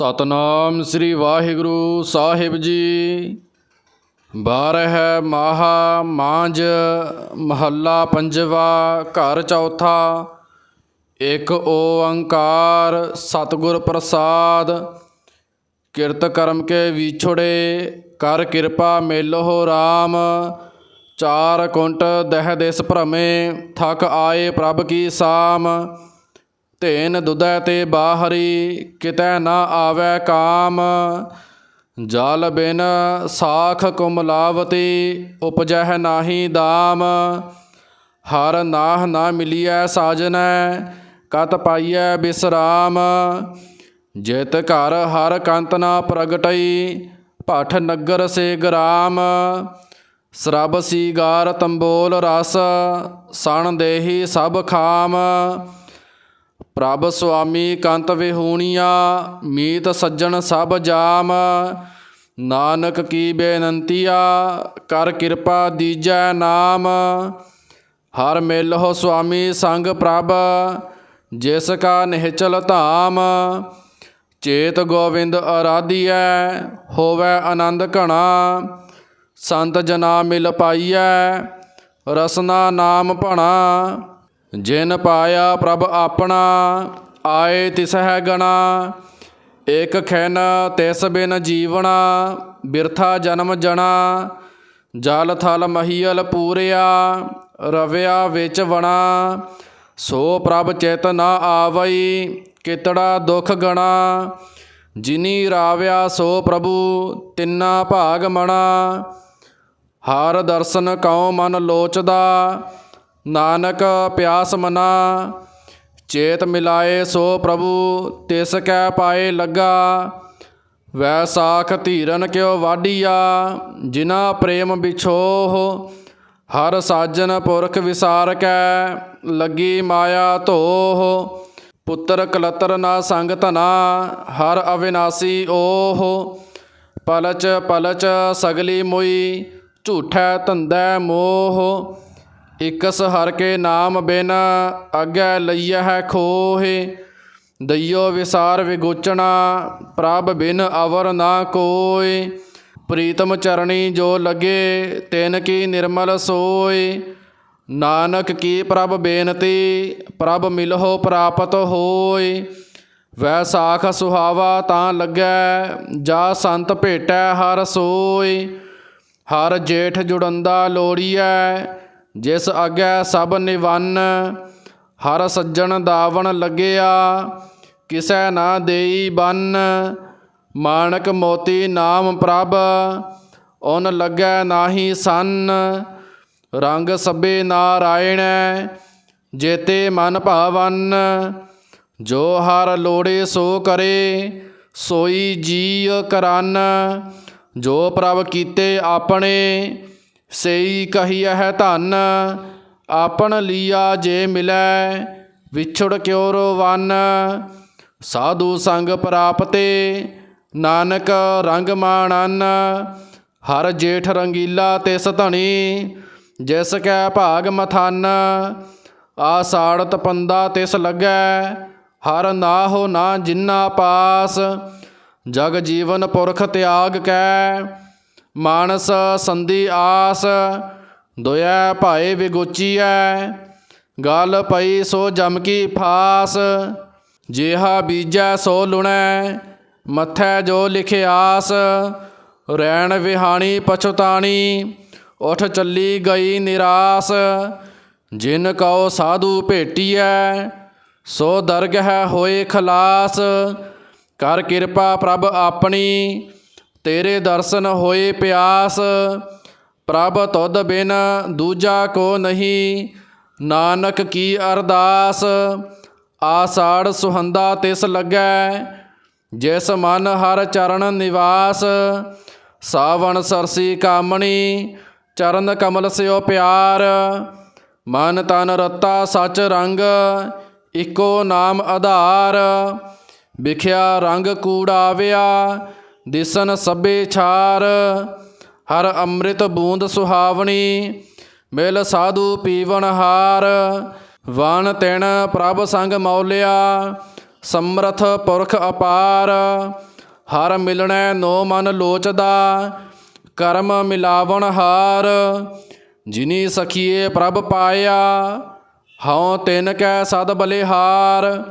ਸਤਨਾਮ ਸ੍ਰੀ ਵਾਹਿਗੁਰੂ ਸਾਹਿਬ ਜੀ। ਬਾਰਹ ਮਾਹਾ ਮਾਂਜ ਮਹੱਲਾ ਪੰਜਵਾ, ਘਰ ਚੌਥਾ। ਇੱਕ ਓੰਕਾਰ ਸਤਿਗੁਰ ਪ੍ਰਸਾਦ। ਕਿਰਤ ਕਰਮ ਕੇ ਵਿਛੜੇ, ਕਰ ਕਿਰਪਾ ਮੇਲੋ RAM ਚਾਰ ਕੁੰਟ ਦਹਿ ਦਿਸ ਭ੍ਰਮੇ, ਥਕ ਆਏ ਪ੍ਰਭ ਕੀ ਸਾਮ। ਧੇਨ ਦੁਦੈ ਤੇ ਬਾਹਰੀ, ਕਿਤੈ ਨਾ ਆਵੈ ਕਾਮ, ਜਲ ਬਿਨ ਸਾਖ ਕੁਮਲਾਵਤੀ ਉਪਜਹਿ ਨਾਹੀ ਦਾਮ, ਹਰ ਨਾਹ ਨਾ ਮਿਲੀਐ ਸਾਜਨੈ, ਕਤ ਪਾਈਐ ਬਿਸਰਾਮ, ਜਿਤ ਘਰ ਹਰ ਕੰਤ ਨਾ ਪ੍ਰਗਟਈ, ਭਠ ਨਗਰ ਸੇ ਗ੍ਰਾਮ, ਸਰਬ ਸੀਗਾਰ ਤੰਬੋਲ ਰਸ, ਸਣ ਦੇਹੀ ਸਭ ਖਾਮ ਪ੍ਰਭ ਸੁਆਮੀ ਕੰਤ ਵਿਹੂਣੀਆ, ਮੀਤ ਸੱਜਣ ਸਭ ਜਾਮ। ਨਾਨਕ ਕੀ ਬੇਨੰਤੀਆ, ਕਰ ਕਿਰਪਾ ਦੀਜੈ ਨਾਮ। ਹਰ ਮਿਲਹੁ ਸੁਆਮੀ ਸੰਗ ਪ੍ਰਭ, ਜਿਸ ਕਾ ਨਿਹਚਲ ਧਾਮ। ਚੇਤ ਗੋਵਿੰਦ ਅਰਾਧੀਐ, ਹੋਵੇ ਆਨੰਦ ਘਣਾ। ਸੰਤ ਜਨਾ ਮਿਲ ਪਾਈਐ, ਰਸਨਾ ਨਾਮ ਭਣਾ। ਜਿਨ ਪਾਇਆ ਪ੍ਰਭ ਆਪਣਾ, ਆਏ ਤਿਸ ਹੈ ਗਣਾ। ਇਕ ਖੈਨ ਤਿਸ ਬਿਨ ਜੀਵਣਾ, ਬਿਰਥਾ ਜਨਮ ਜਣਾ। ਜਲ ਥਲ ਮਹੀਲ ਪੂਰਿਆ, ਰਵਿਆ ਵਿੱਚ ਵਣਾ। ਸੋ ਪ੍ਰਭ ਚਿਤ ਨਾ ਆਵਈ, ਕਿਤੜਾ ਦੁਖ ਗਣਾ। ਜਿਨੀ ਰਾਵਿਆ ਸੋ ਪ੍ਰਭੂ, ਤਿੰਨਾ ਭਾਗ ਮਣਾ। ਹਰ ਦਰਸ਼ਨ ਕਉ ਮਨ ਲੋਚਦਾ। ਨਾਨਕ ਪਿਆਸ ਮਨਾ, ਚੇਤ ਮਿਲਾਏ ਸੋ ਪ੍ਰਭੂ, ਤਿਸ ਕੈ ਪਾਏ ਲੱਗਾ। ਵੈਸਾਖ ਧੀਰਨ ਕਿਉ ਵਾਢੀਆ, ਜਿਨਾ ਪ੍ਰੇਮ ਵਿਛੋਹ, ਹਰ ਸਾਜਨ ਪੁਰਖ ਵਿਸਾਰ ਕੈ ਲੱਗੀ ਮਾਇਆ ਧੋਹ। ਪੁੱਤਰ ਕਲਤਰ ਨਾ ਸੰਗ ਧਨਾ, ਹਰ ਅਵਿਨਾਸੀ ਓਹ। ਪਲਚ ਪਲਚ ਸਗਲੀ ਮੋਈ, ਝੂਠੈ ਧੰਦੈ ਮੋਹ। ਇਕਸ ਹਰ ਕੇ ਨਾਮ ਬਿਨ ਅਗੈ ਲਈਐ ਹੈ ਖੋਹੇ, ਦਈਓ ਵਿਸਾਰ ਵਿਗੋਚਣਾ, ਪ੍ਰਭ ਬਿਨ ਅਵਰ ਨਾ ਕੋਇ ਪ੍ਰੀਤਮ ਚਰਣੀ ਜੋ ਲਗੇ, ਤਿਨ ਕੀ ਨਿਰਮਲ ਸੋਏ ਨਾਨਕ ਕੀ ਪ੍ਰਭ ਬੇਨਤੀ, ਪ੍ਰਭ ਮਿਲਹੁ ਪ੍ਰਾਪਤ ਹੋਏ ਵੈ ਸਾਖ ਸੁਹਾਵਾ ਤਾਂ ਲੱਗੈ, ਜਾ ਸੰਤ ਭੇਟੈ ਹਰ ਸੋਏ ਹਰ ਜੇਠ ਜੁੜੰਦਾ ਲੋੜੀਐ ਜਿਸ ਆਗੈ ਸਭ ਨਿਵੰਨ, ਹਰ ਸੱਜਣ ਦਾਵਣ ਲੱਗਿਆ, ਕਿਸੈ ਨਾ ਦੇਈ ਬੰਨ। ਮਾਣਕ ਮੋਤੀ ਨਾਮ ਪ੍ਰਭ ਓਨ ਲੱਗੈ ਨਾਹੀ ਸੰਨ। ਰੰਗ ਸਭੇ ਨਾਰਾਇਣੈ, ਜੇਤੇ ਮਨ ਭਾਵਨ। ਜੋ ਹਰ ਲੋੜੇ ਸੋ ਕਰੇ, ਸੋਈ ਜੀ ਕਰਨ। ਜੋ ਪ੍ਰਭ ਕੀਤੇ ਆਪਣੇ ਸਈ ਕਹੀਐ ਧਨ, ਆਪਣ ਲੀਆ ਜੇ ਮਿਲੈ, ਵਿਛੜ ਕਿਉ ਰੋਵਨ ਸਾਧੂ ਸੰਗ ਪ੍ਰਾਪਤੇ, ਨਾਨਕ ਰੰਗ ਮਾਣਨ। ਹਰ ਜੇਠ ਰੰਗੀਲਾ ਤਿਸ ਧਣੀ, ਜਿਸ ਕੈ ਭਾਗ ਮਥਨ। ਆਸਾੜਤ ਪੰਦਾ ਤਿਸ ਲੱਗੈ, ਹਰ ਨਾਹੋ ਨਾ ਜਿੰਨਾ ਪਾਸ। ਜਗ ਜੀਵਨ ਪੁਰਖ ਤਿਆਗ ਕੈ ਮਾਨਸ ਸੰਧੀ ਆਸ ਦੁਇ ਭਾਏ ਵਿਗੋਚੀਐ, ਗਲ ਪਈ ਸੋ ਜਮ ਕੀ ਫਾਸ, ਜਿਹਾ ਬੀਜੈ ਸੋ ਲੁਣੈ, ਮੱਥੈ ਜੋ ਲਿਖਿਆਸ ਰੈਣ ਵਿਹਾਣੀ ਪਛਤਾਣੀ, ਉਠ ਚੱਲੀ ਗਈ ਨਿਰਾਸ, ਜਿਨ ਕਉ ਸਾਧੂ ਭੇਟੀਐ, ਸੋ ਦਰਗਹਿ ਹੋਏ ਖਲਾਸ, ਕਰ ਕਿਰਪਾ ਪ੍ਰਭ ਆਪਣੀ ਤੇਰੇ ਦਰਸ਼ਨ ਹੋਏ ਪਿਆਸ, ਪ੍ਰਭ ਤੁਧ ਬਿਨ ਦੂਜਾ ਕੋ ਨਹੀਂ। ਨਾਨਕ ਕੀ ਅਰਦਾਸ, ਆਸਾੜ ਸੁਹੰਦਾ ਤਿਸ ਲੱਗੈ, ਜਿਸ ਮਨ ਹਰ ਚਰਨ ਨਿਵਾਸ। ਸਾਵਣ ਸਰਸੀ ਕਾਮਣੀ, ਚਰਨ ਕਮਲ ਸਿਓ ਪਿਆਰ। ਮਨ ਤਨ ਰਤਾ ਸਚ ਰੰਗ, ਇਕੋ ਨਾਮ ਆਧਾਰ। ਵਿਖਿਆ ਰੰਗ ਕੂੜਾਵਿਆ ਦਿਸਨ ਸਭੇ ਛਾਰ, ਹਰ ਅੰਮ੍ਰਿਤ ਬੂੰਦ ਸੁਹਾਵਣੀ, ਮਿਲ ਸਾਧੂ ਪੀਵਨ ਹਾਰ। ਵਣ ਤਿਣ ਪ੍ਰਭ ਸੰਗ ਮੌਲਿਆ, ਸਮਰਥ ਪੁਰਖ ਅਪਾਰ। ਹਰ ਮਿਲਣੈ ਨੋ ਮਨ ਲੋਚਦਾ, ਕਰਮ ਮਿਲਾਵਣ ਹਾਰ। ਜਿਨੀ ਸਖੀਏ ਪ੍ਰਭ ਪਾਇਆ, ਹਉ ਤਿਨ ਕੈ ਸਦ ਬਲਿਹਾਰ।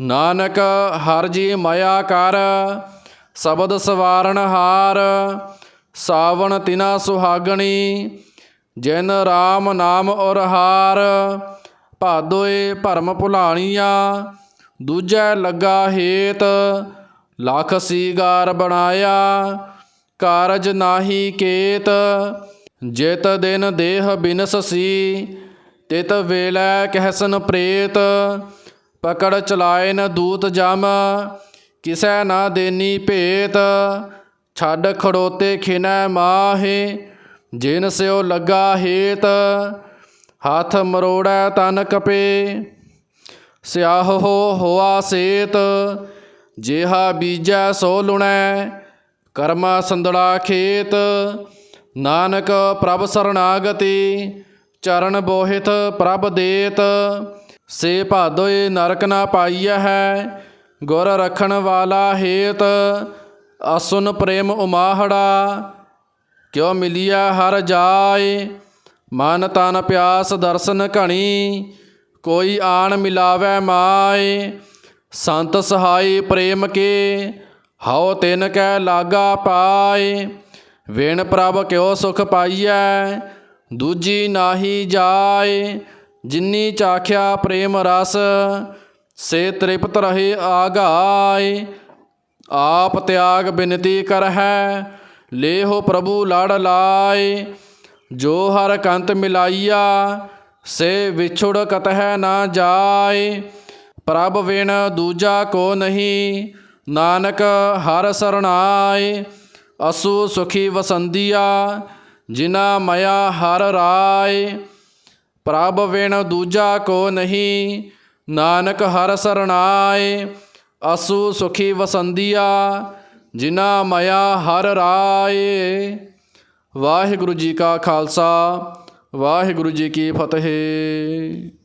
ਨਾਨਕ ਹਰ ਜੀ ਮਾਇਆ ਕਰ ਸ਼ਬਦ ਸਵਾਰਨ ਹਾਰ, ਸਾਵਣ ਤਿਨਾ ਸੁਹਾਗਣੀ, ਜਿਨ RAM ਨਾਮ ਔਰ ਹਾਰ, ਭਾਦੋਏ ਭਰਮ ਭੁਲਾਣੀਆਂ, ਦੂਜੈ ਲੱਗਾ ਹੇਤ, ਲਖ ਸੀਗਾਰ ਬਣਾਇਆ, ਕਾਰਜ ਨਾਹੀ ਕੇਤ, ਜਿਤ ਦਿਨ ਦੇਹ ਬਿਨਸ ਸੀ, ਤਿਤ ਵੇਲੇ ਕਹਿਸਨ ਪ੍ਰੇਤ, ਪਕੜ ਚਲਾਏ ਨ ਦੂਤ ਜਮ ਕਿਸੈ ਨਾ ਦੇਨੀ ਭੇਤ, ਛੱਡ ਖੜੋਤੇ ਖਿਨੈ ਮਾਹੇ, ਜਿਨ ਸਿਓ ਲੱਗਾ ਹੇਤ, ਹੱਥ ਮਰੋੜੈ ਤਨ ਕਪੇ। ਸਿਆਹ ਹੋ ਹੋਆ ਸੇਤ, ਜਿਹਾ ਬੀਜੈ ਸੋ ਲੁਣੈ, ਕਰਮਾ ਸੰਦੜਾ ਖੇਤ। ਨਾਨਕ ਪ੍ਰਭ ਸਰਣਾਗਤੀ ਚਰਨ ਬੋਹਿਤ ਪ੍ਰਭ ਦੇਤ। ਸੇ ਭਾਦੋਏ ਨਰਕ ਨਾ ਪਾਈਐ ਹੈ ਗੁਰ ਰਖਣ ਵਾਲਾ ਹੇਤ, ਅਸੁਨ ਪ੍ਰੇਮ ਉਮਾਹੜਾ, ਕਿਉ ਮਿਲਿਆ ਹਰ ਜਾਏ, ਮਨ ਤਨ ਪਿਆਸ ਦਰਸ਼ਨ ਘਣੀ, ਕੋਈ ਆਣ ਮਿਲਾਵੈ ਮਾਏ, ਸੰਤ ਸਹਾਈ ਪ੍ਰੇਮ ਕੇ, ਹਉ ਤਿਨ ਕੈ ਲਾਗਾ ਪਾਏ, ਵੇਣ ਪ੍ਰਭ ਕਿਉ ਸੁਖ ਪਾਈਐ, ਦੂਜੀ ਨਾਹੀ ਜਾਏ, ਜਿਨੀ ਚਾਖਿਆ ਪ੍ਰੇਮ ਰਸ ਸੇ ਤ੍ਰਿਪਤ ਰਹੇ ਆਗਾਏ, ਆਪ ਤਿਆਗ ਬਿਨਤੀ ਕਰਹਿ, ਲੇਹੋ ਪ੍ਰਭੂ ਲੜ ਲਾਏ, ਜੋ ਹਰ ਕੰਤ ਮਿਲਾਈਆ, ਸੇ ਵਿਛੁੜ ਕਤਹਿ ਨਾ ਜਾਏ, ਪ੍ਰਭ ਵਿਣ ਦੂਜਾ ਕੋ ਨਹੀਂ, ਨਾਨਕ ਹਰ ਸਰਣਾਏ, ਅਸੂ ਸੁਖੀ ਵਸੰਦੀਆ, ਜਿਨਾ ਮਇਆ ਹਰ ਰਾਏ, ਪ੍ਰਭ ਵਿਣ ਦੂਜਾ ਕੋ ਨਹੀਂ ਨਾਨਕ ਹਰ ਸਰਣਾਏ, ਅਸੂ ਸੁਖੀ ਵਸੰਦੀਆ, ਜਿਨਾ ਮਇਆ ਹਰ ਰਾਏ। ਵਾਹਿਗੁਰੂ ਜੀ ਕਾ ਖਾਲਸਾ, ਵਾਹਿਗੁਰੂ ਜੀ ਕੀ ਫਤਿਹ।